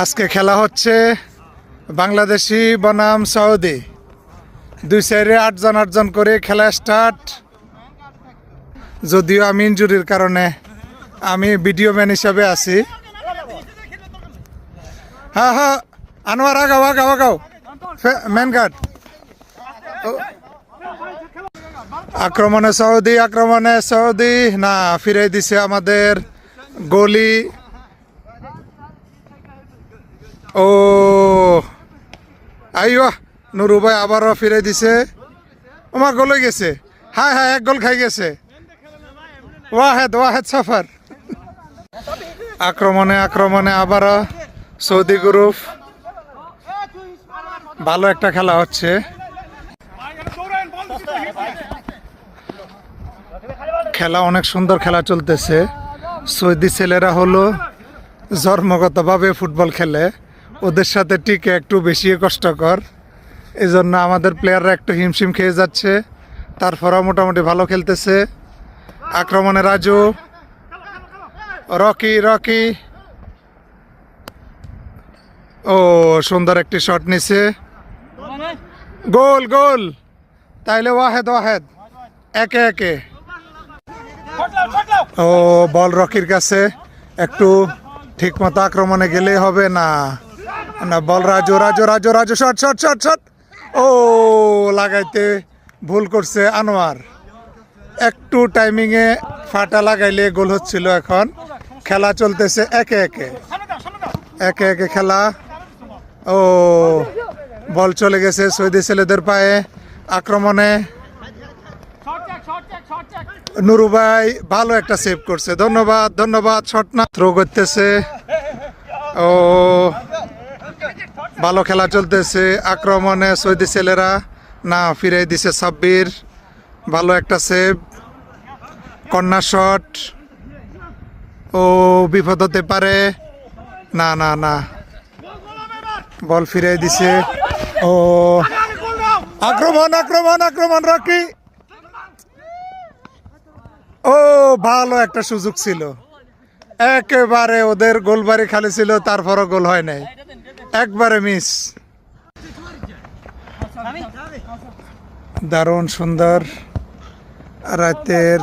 আজকে খেলা হচ্ছে বাংলাদেশি বনাম সৌদি। দুই সাইডে আটজন আটজন করে খেলা স্টার্ট। যদিও আমি ইঞ্জুরির কারণে আমি ভিডিও ম্যান হিসাবে আছি। হ্যাঁ হ্যাঁ আনোয়ার, আগাও আগাও আগাও। Man guard. আক্রমণে সৌদি আক্রমণে সৌদি। না ফিরে দিছে আমাদের গলি। ও, আইয়া নুরু ভাই আবারও ফিরে দিছে। আমার গোলে গেছে। হ্যাঁ হ্যাঁ এক গোল খাই গেছে। ওয়াহেদ ওয়াহেদ সফর। আক্রমণে আক্রমণে আবারও সৌদি গ্রুপ। ভালো একটা খেলা হচ্ছে। খেলা অনেক সুন্দর খেলা চলতেছে। সৌদি ছেলেরা হলো জন্মগতভাবে ফুটবল খেলে। ওদের সাথে টিকে একটু বেশি কষ্টকর। এই জন্য আমাদের প্লেয়াররা একটু হিমশিম খেয়ে যাচ্ছে। তারপরেও মোটামুটি ভালো খেলতেছে। আক্রমণে রাজু। Rocky Rocky. ও, সুন্দর একটি শট নিছে। গোল গোল। তাইলে ওয়াহেদ ওয়াহেদ। একে একে। ও, বল রকির কাছে। একটু ঠিকমতো আক্রমণে গেলে হবে না। না বল, Raju Raju Raju Raju, shot shot shot shot. ও, লাগাইতে ভুল করছে আনোয়ার। একটু টাইমিংয়ে ফাটা লাগাইলে গোল হচ্ছিল এখন। খেলা চলতেছে একে একে। একে একে খেলা। ও, বল চলে গেছে সৌদি ছেলেদের পায়ে আক্রমণে। নুরু ভাই ভালো একটা সেভ করছে। ধন্যবাদ ধন্যবাদ, শট না। থ্রো করতেছে। ও ভালো খেলা চলতেছে, আক্রমণে সৌদি ছেলেরা, না ফিরে দিছে সাব্বির। ভালো একটা সেভ কন্যা শট ও, বিপদ হতে পারে। না না না। বল ফিরে দিছে। ও, আক্রমণ আক্রমণ আক্রমণ, রকি। ও, ভালো একটা সুযোগ ছিল। একেবারে ওদের গোলবাড়ি খালি ছিল, তারপরও গোল হয় নাই। একবারে মিস। দারুণ সুন্দর। রাতের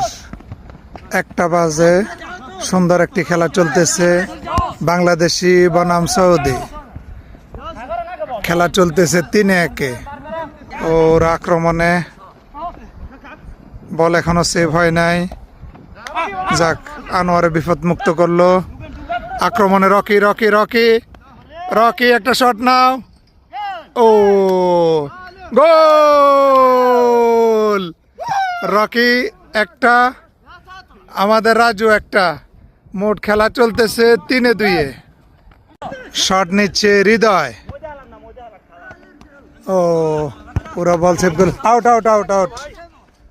একটা বাজে। সুন্দর একটি খেলা চলতেছে বাংলাদেশি বনাম সৌদি। খেলা চলতেছে তিনে একে। ওর আক্রমণে বল এখনও সেভ হয় নাই। যাক, আনোয়ারে বিপদ মুক্ত করল। আক্রমণে রকি রকি রকি। রকি, একটা শট নাও। ও, গোল! রকি, একটা। আমাদের রাজু, একটা। মোট খেলা চলতেছে তিনে দুইয়ে। শট নিচ্ছে হৃদয়। ও, পুরো বল সেভ করে out out out out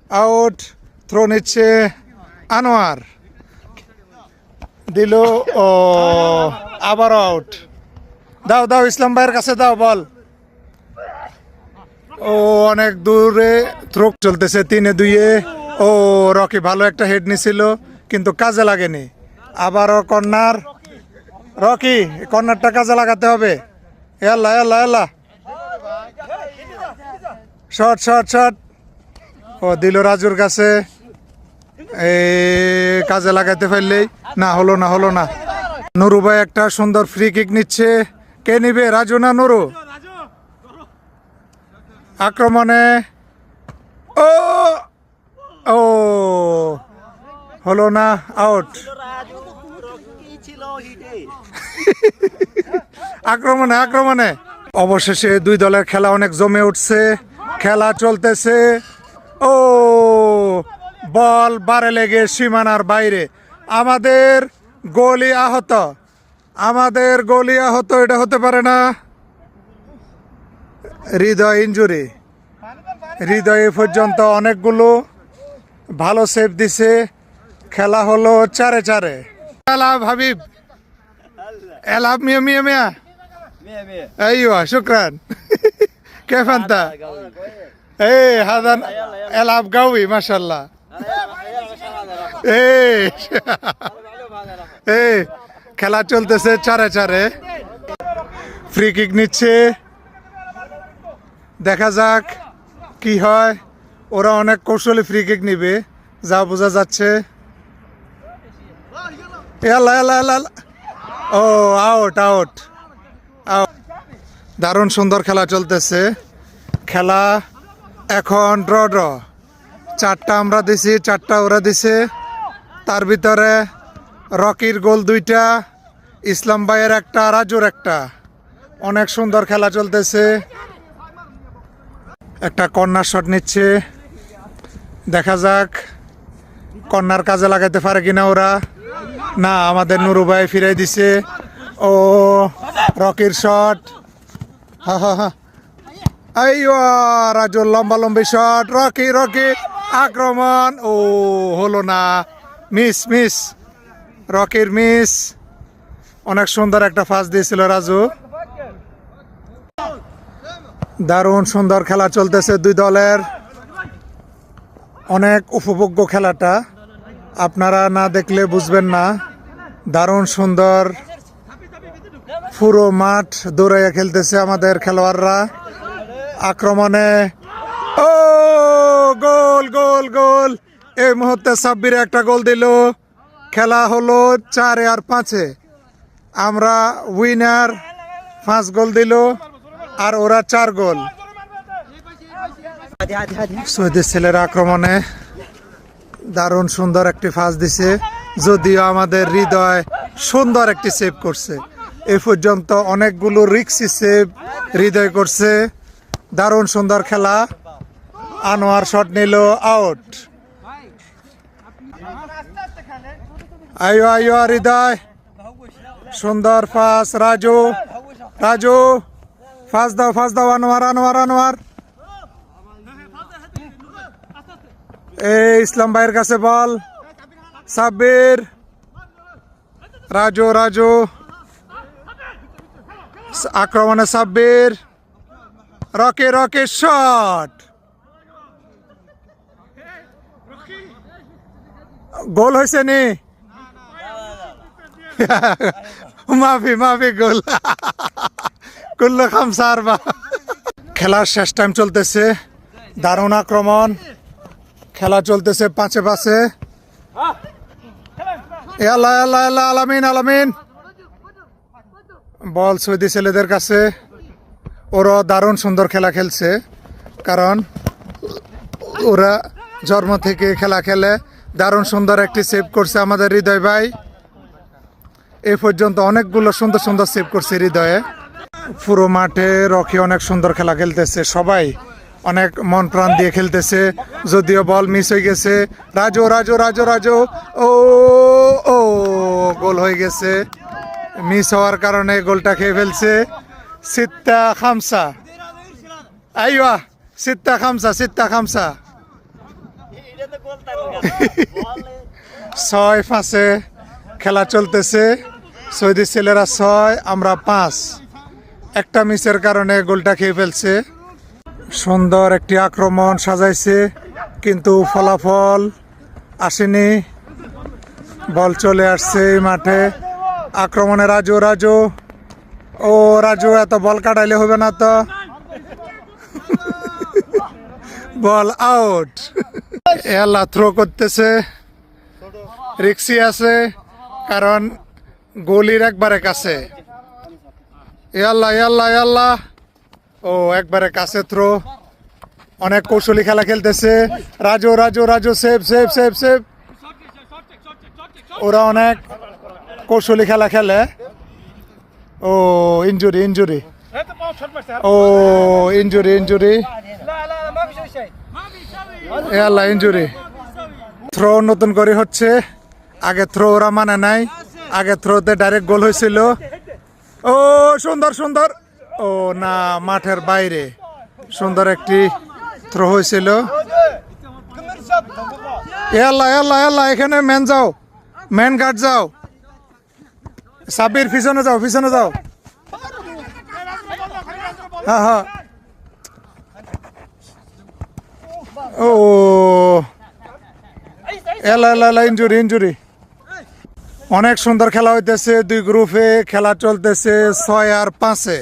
out throw নিচ্ছে আনোয়ার। দিল, ও আবার আউট দাও দাও, ইসলাম ভাইয়ের কাছে দাও, বল। ও, অনেক দূরে থ্রো চলতেছে, তিনে দুইয়ে। ও, রকি ভালো একটা হেড নিছিল, কিন্তু কাজে লাগেনি। আবারও কর্নার। রকি, কর্নারটা কাজে লাগাতে হবে। এল্লা এল্লা এল্লা শট শট শট। ও, দিল রাজুর কাছে। এই কাজে লাগাতে পারলেই। না হলো না হলো, না। নুরু ভাই একটা সুন্দর ফ্রি কিক নিচ্ছে। কে নিবে? রাজু না নুরু? আক্রমণে। ও! ও! হলো না আউট আক্রমণে আক্রমণে। অবশেষে দুই দলের খেলা অনেক জমে উঠছে। খেলা চলতেছে। ও! বল বারে লেগে সীমানার বাইরে। আমাদের গোলি আহত। আমাদের গোলি আহত এটা হতে পারে না হৃদয় ইঞ্জুরি হৃদয় এ পর্যন্ত অনেকগুলো ভালো সেভ দিছে খেলা হলো চারে চারে এলাভ হাবিব এলাভ মিয়া মিয়া মিয়া ايوه شكرا كيف انت؟ ايه هذا العب قوي ما شاء الله ايه ايه খেলা চলতেছে চারে চারে। ফ্রি কিক নিচ্ছে। দেখা যাক কি হয়। ওরা অনেক কৌশলী ফ্রি কিক নিবে। যা বোঝা যাচ্ছে। ও আউট আউট আউট দারুণ সুন্দর খেলা চলতেছে। খেলা এখন ড্র ড্র চারটা আমরা দিছি, চারটা ওরা দিছে। তার ভিতরে রকির গোল দুইটা, ইসলাম ভাইয়ের একটা, রাজুর একটা। অনেক সুন্দর খেলা চলতেছে। একটা কর্নার শট নিচ্ছে। দেখা যাক কর্নার কাজে লাগাইতে পারে কিনা ওরা। না, আমাদের নুরু ভাই ফিরাই দিছে। ও, রকির শট হা হা হা। রাজুর লম্বা, লম্বি শট রকি রকি, আক্রমণ। ও, হলো না। Miss miss. রকির মিস। অনেক সুন্দর একটা ফাঁস দিয়েছিল রাজু। দারুণ সুন্দর খেলা চলতেছে দুই দলের। অনেক উপভোগ্য খেলাটা। আপনারা না দেখলে বুঝবেন না। দারুণ সুন্দর। পুরো মাঠ দৌড়াইয়া খেলতেছে আমাদের খেলোয়াড়রা। আক্রমণে। ও, গোল গোল গোল। এই মুহূর্তে সাব্বির একটা গোল দিল। খেলা হলো চারে আর পাঁচে। আমরা উইনার পাঁচ গোল দিল আর ওরা চার গোল। সৌদি ছেলের আক্রমণে দারুণ সুন্দর একটি ফাঁস দিছে, যদিও আমাদের হৃদয় সুন্দর একটি সেভ করছে। এ পর্যন্ত অনেকগুলো রিক্সি সেভ হৃদয় করছে। দারুণ সুন্দর খেলা। আনোয়ার শট নিল আউট আয়ো আয়ো হৃদয় সুন্দর ফাঁস রাজু রাজু ফাঁস দাও ফাঁস দাও আনোয়ার আনোয়ার আনোয়ার এই ইসলাম ভাইয়ের কাছে বল সাব্বির রাজু রাজু আক্রমণে সাব্বির রকে রকে শট গোল হয়েছে নি মাফি মাফি, গোল। কুল্লো খামসার বা খেলার শেষ টাইম চলতেছে। দারুণ আক্রমণ। খেলা চলতেছে পাঁচে পাঁচে। আল্লাহ আল্লাহ আল্লাহ, আলামিন আলামিন। বল সৌদি ছেলেদের কাছে। ওরা দারুণ সুন্দর খেলা খেলছে। কারণ ওরা জন্ম থেকে খেলা খেলে। দারুণ সুন্দর একটি সেভ করছে আমাদের হৃদয় ভাই। এ পর্যন্ত অনেকগুলো সুন্দর সুন্দর সেভ করছে হৃদয়ে। পুরো মাঠে রকি অনেক সুন্দর খেলা খেলতেছে সবাই অনেক মন প্রাণ দিয়ে খেলতেছে। যদিও বল মিস হয়ে গেছে রাজো রাজো রাজো রাজো ও ও গোল হয়ে গেছে। মিস হওয়ার কারণে গোলটা খেয়ে ফেলছে সিত্তা খামসা। আইয়া সিত্তা খামসা সিত্তা খামসা। ছয় পাঁচে খেলা চলতেছে। সৌদি ছেলেরা ছয়, আমরা পাঁচ। একটা মিসের কারণে গোলটা খেয়ে ফেলছে। সুন্দর একটি আক্রমণ সাজাইছে, কিন্তু ফলাফল আসেনি। বল চলে আসছে এই মাঠে। আক্রমণে রাজু রাজু। ও, রাজু, এত বল কাটাইলে হবে না তো। Ball out. এলা থ্রো করতেছে। রিক্সি আছে। কারণ গলির একবারে কাছে। ইয়াল্লা ইয়াল্লা ইয়াল্লা ও, একবারে কাছে থ্রো অনেক কৌশলী খেলা খেলতেছে। Raju Raju Raju safe safe safe safe ওরা অনেক কৌশলী খেলা খেলে। ও ইঞ্জুরি ইঞ্জুরি ও ইঞ্জুরি ইঞ্জুরি ইয়াল্লা ইঞ্জুরি থ্রো নতুন করে হচ্ছে। আগে থ্রো ওরা মানে নাই। আগে থ্রোতে ডাইরেক্ট গোল হয়েছিল। ও, সুন্দর সুন্দর। ও, না, মাঠের বাইরে। সুন্দর একটি থ্রো হয়েছিল। এল্লা এল্লা এল্লা এখানে ম্যান যাও। ম্যান গার্ড যাও। সাবির পিছনে যাও পিছনে যাও। হ্যাঁ হ্যাঁ ও। এলা এলা এলা ইঞ্জুরি ইঞ্জুরি অনেক সুন্দর খেলা হইতেছে, দুই গ্রুপে খেলা চলতেছে ছয় আর পাঁচে।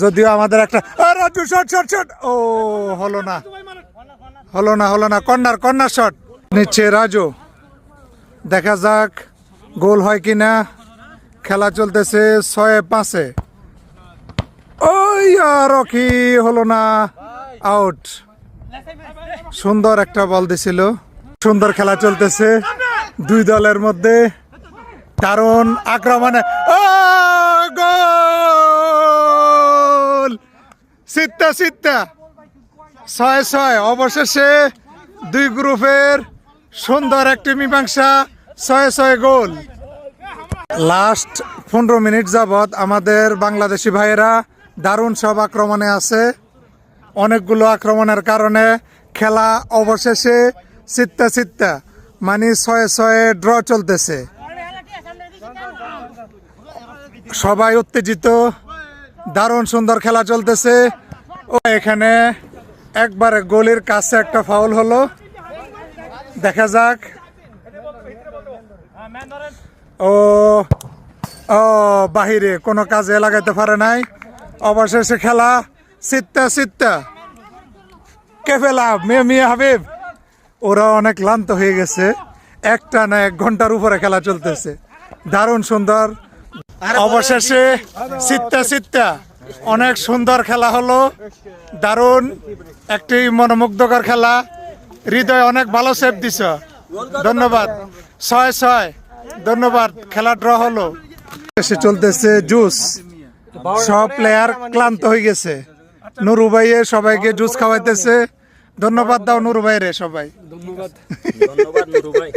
যদিও আমাদের একটা রাজু, শট ও, হলো না। হলো না হলো না। Corner corner shot. নিচ্ছে রাজু। দেখা যাক গোল হয় কি না খেলা চলতেছে ছয়ে, পাঁচে। ওই, আর কি হলো না। আউট। সুন্দর একটা বল দিছিল। সুন্দর খেলা চলতেছে। দুই দলের মধ্যে। দারুণ আক্রমণে গোল! সিত্তা সিত্তা ছয় ছয়। অবশেষে দুই গ্রুপের সুন্দর একটি মীমাংসা, ছয় ছয় গোল। লাস্ট পনেরো মিনিট যাবৎ আমাদের বাংলাদেশি ভাইয়েরা দারুণ সব আক্রমণে আছে। অনেকগুলো আক্রমণের কারণে খেলা অবশেষে চিত্তা চিত্তা মানে ছয়ে ছয়ে ড্র চলতেছে। সবাই উত্তেজিত। দারুণ সুন্দর খেলা চলতেছে। ও, এখানে একবারে গোলের কাছে একটা ফাউল হলো। দেখা যাক। ও ও, বাহিরে কোনো কাজে লাগাইতে পারে নাই। অবশেষে খেলা সিত্তা সিত্তা কে ফেলা মেয়ে মিয়া হাবিব। ওরা অনেক ক্লান্ত হয়ে গেছে। একটা না এক ঘণ্টার উপরে খেলা চলতেছে। দারুণ সুন্দর। অবশেষে সিত্তা সিত্তা অনেক সুন্দর খেলা হলো দারুণ একটি মনোমুগ্ধকর খেলা। হৃদয় অনেক ভালো সেভ দিছ। ধন্যবাদ। ছয় ছয়। ধন্যবাদ। খেলা ড্র হলো। এসে চলতেছে জুস সব প্লেয়ার ক্লান্ত হয়ে গেছে। নুরু ভাইয়ে সবাইকে জুস খাওয়াইতেছে। ধন্যবাদ দাও নুরু ভাইরে সবাই। ধন্যবাদ নুরু ভাই।